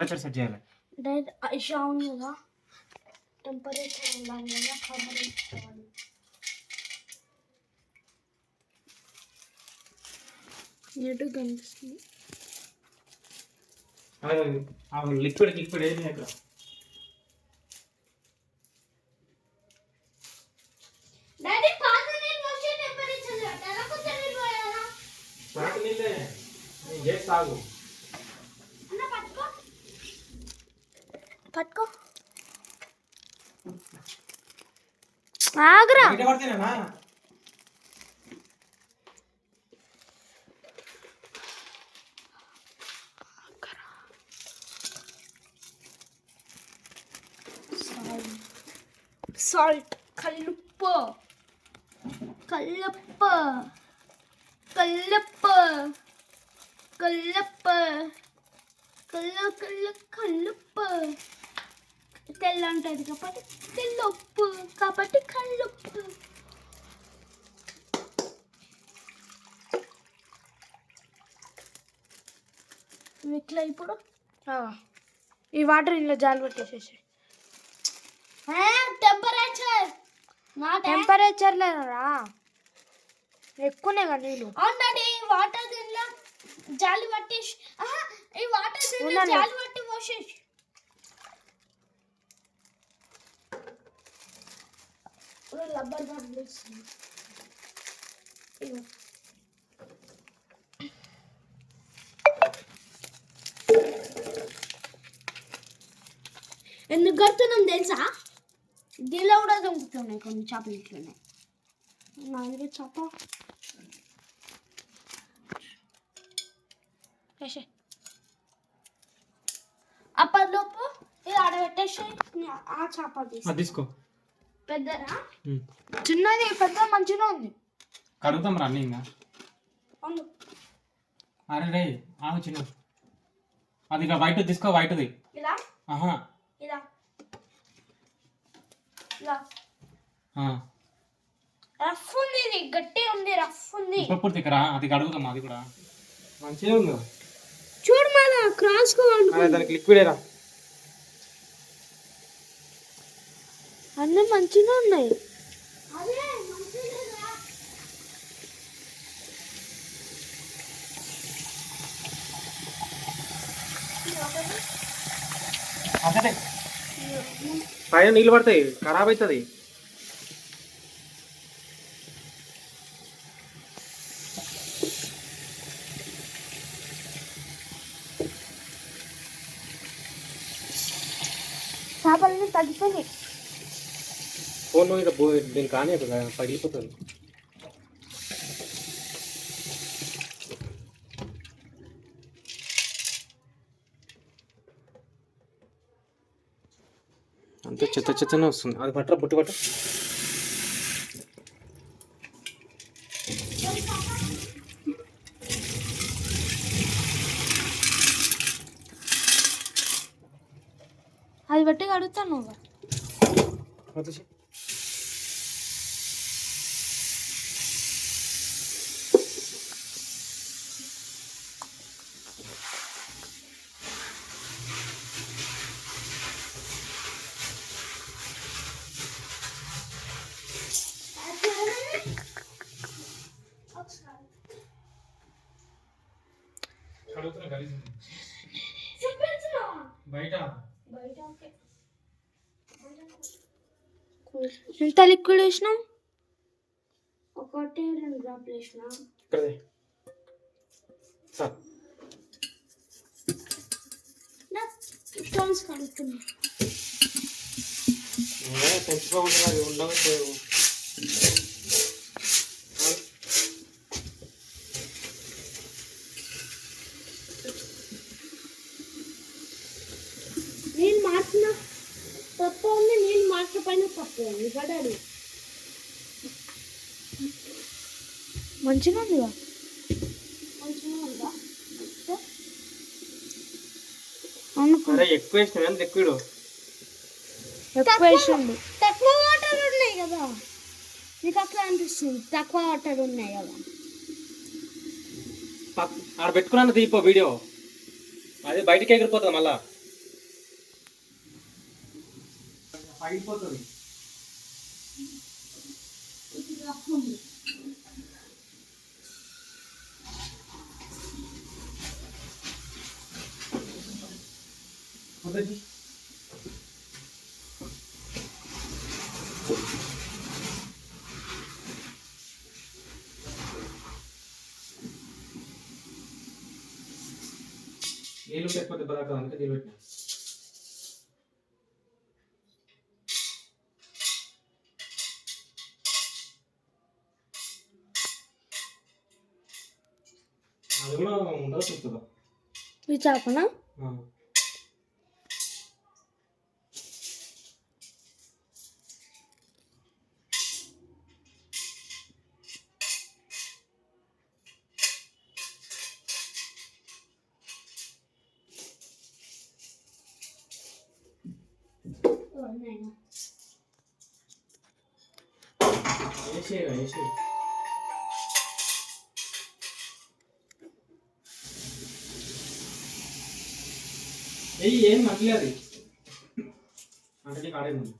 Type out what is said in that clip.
अच्छा अच्छा जेल है। डैड शाउन होगा। टेंपरेचर लगाएगा खबर ये तो गंदगी अरे अब लिक्विड लिक्विड है नहीं करो ये सागो పట్టుకో ఆగ్రా బయట పడితేనేనా సాల్ట్ కల్లుప్పు కల్లుప్పు కల్లుప్పు కల్లుప్పు కల్లు కల్లు కల్లుప్పు తెల్ల ఉంటుంది కాబట్టి తెల్లొప్పు కాబట్టి కల్లుప్పు. ఇట్లా ఇప్పుడు? ఈ వాటర్ ఇందులో జాలి పెట్టేసేసి టెంపరేచర్ నా టెంపరేచర్ లేదరా ఎక్కువనే కదా నీళ్ళు. అవునండి ఈ వాటర్ దీనిలో జాలి పట్టేసి ఆహా, ఈ వాటర్. జాలి పట్టి పోసేసి రబ్బర్ బ్యాండ్ వేస్తుంది ఇగో. ఎందుకు కడుతున్నాం తెలుసా దీనిలో కూడా దొంగతున్నాయి కొన్ని చేపలు ఇట్లున్నాయి నా దగ్గర చేప అప్పటిలోపు ఇది ఆడబెట్టేసి ఆ చేప తీసుకో పెద్దరా ఉమ్. చిన్నది పెద్ద మంచిగా ఉంది. కడుగుతాం రా అన్నీ ఇంకా. అరే రే ఆగు చిన్న. అది ఇక వైట్ తీసుకో వైట్ది ఇలా? ఆహా. ఇలా. ఇలా. ఆ. రఫ్ ఉంది ఇది గట్టి ఉంది రఫ్ ఉంది. ఇప్పుడు తిక్కరా అది కడుగుతాం అది కూడా. మంచిగా ఉంది. చూడు మళ్ళా క్రాస్ దానికి లిక్విడ్ ఏరా అన్నీ మంచిగా ఉన్నాయి. పైన నీళ్ళు పడతాయి. ఖరాబ్ అవుతుంది. చేపలన్నీ తగ్గిపోయినాయి. ఫోన్ బో దీనికి కానీ పగిలిపోతుంది అంతే చెత్త చెత్తనే వస్తుంది. అది పట్టరా బుట్టి పట్ట అది బట్టి కడుగుతాను నువ్వు వదిలేసి. కడుగుతున్నా గలీజ్ ఉంది. చూపించినావా బయట. బయట ఓకే. ఎంత లిక్విడ్ వేసినావు? ఒకటి రెండు డ్రాప్లు వేసిన. సార్. స్టోన్స్ కడుగుతున్నా పెంచుకోకుండా ఉండవు నీళ్ళు మార్చిన తప్పు ఉంది తప్పు ఉంది పడాడు మంచిగా ఉందిగా? మంచిగా ఉందా? అరే ఎక్కువ వేసినావు ఎంత లిక్విడ్ ఎక్కువ వేసిండు తక్కువ వాటర్ ఉన్నాయి కదా? నీకు అట్లా అనిపిస్తుంది తక్కువ వాటర్ ఉన్నాయి కదా? ఆడ పెట్టుకున్నాను దీపో వీడియో. అదే బయటికి ఎగిరిపోతుంది మళ్ళా. పగిలిపోతుంది. ఇది రఫ్ ఉంది నీళ్ళు పెట్టకపోతే బరాక అందుకే నీళ్ళు పెట్టినా. 웬만하면 나올 수 있거든. 의자구나? 응. 또 왔나요? 열심히 해, 열심히. ఏం మగ్గిలేదు అంటే నీకు ఆడే ఉంది